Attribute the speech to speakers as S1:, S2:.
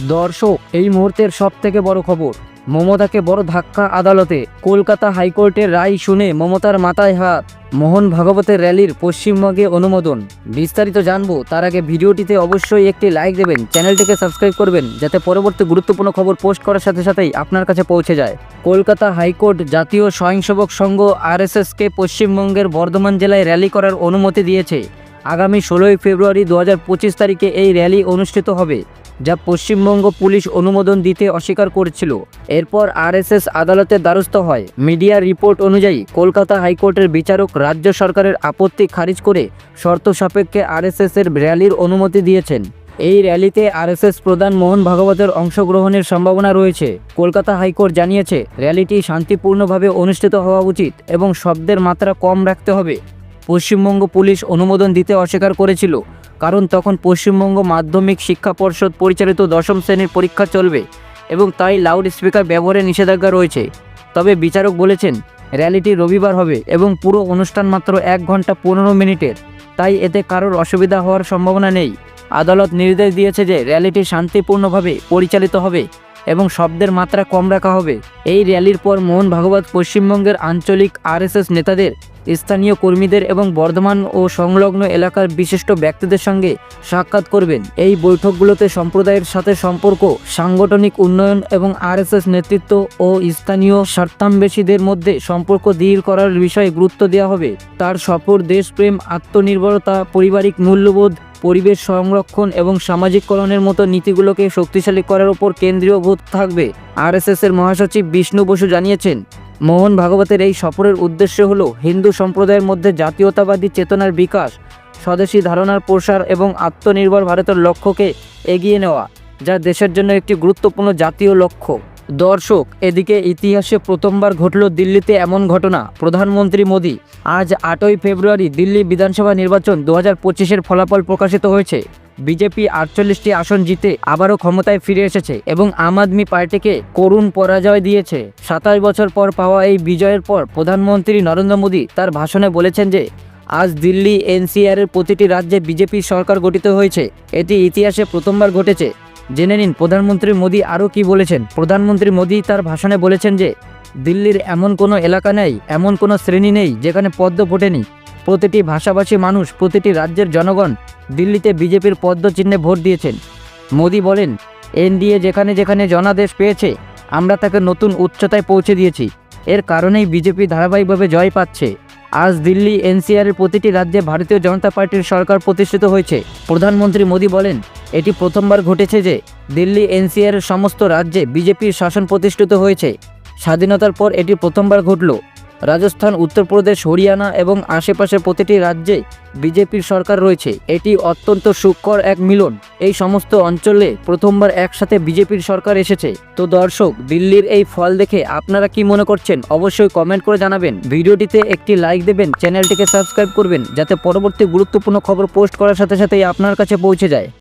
S1: দর্শক, এই মুহূর্তের সব থেকে বড় খবর, মমতাকে বড় ধাক্কা আদালতে, কলকাতা হাইকোর্টের রায় শুনে মমতার মাথায় হাত। মোহন ভাগবতের র্যালির পশ্চিমবঙ্গে অনুমোদন। বিস্তারিত জানব, তার আগে ভিডিওটিতে অবশ্যই একটি লাইক দেবেন, চ্যানেলটিকে সাবস্ক্রাইব করবেন, যাতে পরবর্তী গুরুত্বপূর্ণ খবর পোস্ট করার সাথে সাথেই আপনার কাছে পৌঁছে যায়। কলকাতা হাইকোর্ট জাতীয় স্বয়ংসেবক সংঘ আরএসএসকে পশ্চিমবঙ্গের বর্ধমান জেলায় র্যালি করার অনুমতি দিয়েছে। আগামী ষোলোই ফেব্রুয়ারি দু হাজার পঁচিশ তারিখে এই র্যালি অনুষ্ঠিত হবে। যা পশ্চিমবঙ্গ পুলিশ অনুমোদন দিতে অস্বীকার করেছিল। এরপর আরএসএস আদালতের দ্বারস্থ হয়। মিডিয়ার রিপোর্ট অনুযায়ী কলকাতা হাইকোর্টের বিচারক রাজ্য সরকারের আপত্তি খারিজ করে শর্ত সাপেক্ষে আরএসএস র্যালির অনুমতি দিয়েছেন। এই র্যালিতে আরএসএস প্রধান মোহন ভাগবতের অংশগ্রহণের সম্ভাবনা রয়েছে। কলকাতা হাইকোর্ট জানিয়েছে, র্যালিটি শান্তিপূর্ণভাবে অনুষ্ঠিত হওয়া উচিত এবং শব্দের মাত্রা কম রাখতে হবে। পশ্চিমবঙ্গ পুলিশ অনুমোদন দিতে অস্বীকার করেছিল, কারণ তখন পশ্চিমবঙ্গ মাধ্যমিক শিক্ষা পর্ষদ পরিচালিত দশম শ্রেণির পরীক্ষা চলবে এবং তাই লাউড স্পিকার ব্যবহারে নিষেধাজ্ঞা রয়েছে। তবে বিচারক বলেছেন, র্যালিটি রবিবার হবে এবং পুরো অনুষ্ঠান মাত্র এক ঘণ্টা পনেরো মিনিটের। তাই এতে কারোর অসুবিধা হওয়ার সম্ভাবনা নেই। আদালত নির্দেশ দিয়েছে যে র্যালিটি শান্তিপূর্ণভাবে পরিচালিত হবে। এবং শব্দের মাত্রা কম রাখা হবে। এই র্যালির পর মোহন ভাগবত পশ্চিমবঙ্গের আঞ্চলিক আরএসএস নেতাদের, স্থানীয় কর্মীদের এবং বর্ধমান ও সংলগ্ন এলাকার বিশিষ্ট ব্যক্তিদের সঙ্গে সাক্ষাৎ করবেন। এই বৈঠকগুলোতে সম্প্রদায়ের সাথে সম্পর্ক, সাংগঠনিক উন্নয়ন এবং আরএসএস নেতৃত্ব ও স্থানীয় স্বার্থান্বেষীদের মধ্যে সম্পর্ক দৃঢ় করার বিষয়ে গুরুত্ব দেওয়া হবে। তার সফর দেশপ্রেম, আত্মনির্ভরতা, পারিবারিক মূল্যবোধ পরিবেশ সংরক্ষণ এবং সামাজিককরণের মতো নীতিগুলোকে শক্তিশালী করার উপর কেন্দ্রীয় ভূত থাকবে। আরএসএস এর মহাসচিব বিষ্ণু বসু জানিয়েছেন, মোহন ভাগবতের এই সফরের উদ্দেশ্য হল হিন্দু সম্প্রদায়ের মধ্যে জাতীয়তাবাদী চেতনার বিকাশ, স্বদেশী ধারণার প্রসার এবং আত্মনির্ভর ভারতের লক্ষ্যকে এগিয়ে নেওয়া, যা দেশের জন্য একটি গুরুত্বপূর্ণ জাতীয় লক্ষ্য। দর্শক, এদিকে ইতিহাসে প্রথমবার ঘটল দিল্লিতে এমন ঘটনা। প্রধানমন্ত্রী মোদী আজ আটই ফেব্রুয়ারি দিল্লি বিধানসভা নির্বাচন দু হাজার ফলাফল প্রকাশিত হয়েছে। বিজেপি আটচল্লিশটি আসন জিতে আবারও ক্ষমতায় ফিরে এসেছে এবং আম আদমি পার্টিকে করুণ পরাজয় দিয়েছে। সাতাশ বছর পর পাওয়া এই বিজয়ের পর প্রধানমন্ত্রী নরেন্দ্র মোদী তার ভাষণে বলেছেন যে, আজ দিল্লি এনসিআর এর প্রতিটি রাজ্যে বিজেপি সরকার গঠিত হয়েছে। এটি ইতিহাসে প্রথমবার ঘটেছে। জেনে নিন, প্রধানমন্ত্রী মোদী আরও কি বলেছেন? প্রধানমন্ত্রী মোদী তার ভাষণে বলেছেন যে, দিল্লির এমন কোনো এলাকা নেই, এমন কোনো শ্রেণি নেই যেখানে পদ্ম ফোটেনি। প্রতিটি ভাষাভাষী মানুষ, প্রতিটি রাজ্যের জনগণ দিল্লিতে বিজেপির পদ্ম চিহ্নে ভোট দিয়েছেন। মোদী বলেন, এনডিএ যেখানে যেখানে জনাদেশ পেয়েছে, আমরা তাকে নতুন উচ্চতায় পৌঁছে দিয়েছি। এর কারণেই বিজেপি ধারাবাহিকভাবে জয় পাচ্ছে। আজ দিল্লি এনসিআর এর প্রতিটি রাজ্যে ভারতীয় জনতা পার্টির সরকার প্রতিষ্ঠিত হয়েছে। প্রধানমন্ত্রী মোদী বলেন এটি প্রথমবার ঘটেছে যে দিল্লি এনসিআর সমস্ত রাজ্যে বিজেপির শাসন প্রতিষ্ঠিত হয়েছে। স্বাধীনতার পর এটি প্রথমবার ঘটল। রাজস্থান, উত্তরপ্রদেশ, হরিয়ানা এবং আশেপাশের প্রতিটি রাজ্যে বিজেপির সরকার রয়েছে। এটি অত্যন্ত সুখকর এক মিলন। এই সমস্ত অঞ্চলে প্রথমবার একসাথে বিজেপির সরকার এসেছে। তো দর্শক, দিল্লির এই ফল দেখে আপনারা কি মনে করছেন? অবশ্যই কমেন্ট করে জানাবেন। ভিডিওটিতে একটি লাইক দেবেন, চ্যানেলটিকে সাবস্ক্রাইব করবেন, যাতে পরবর্তী গুরুত্বপূর্ণ খবর পোস্ট করার সাথে সাথেই আপনার কাছে পৌঁছে যায়।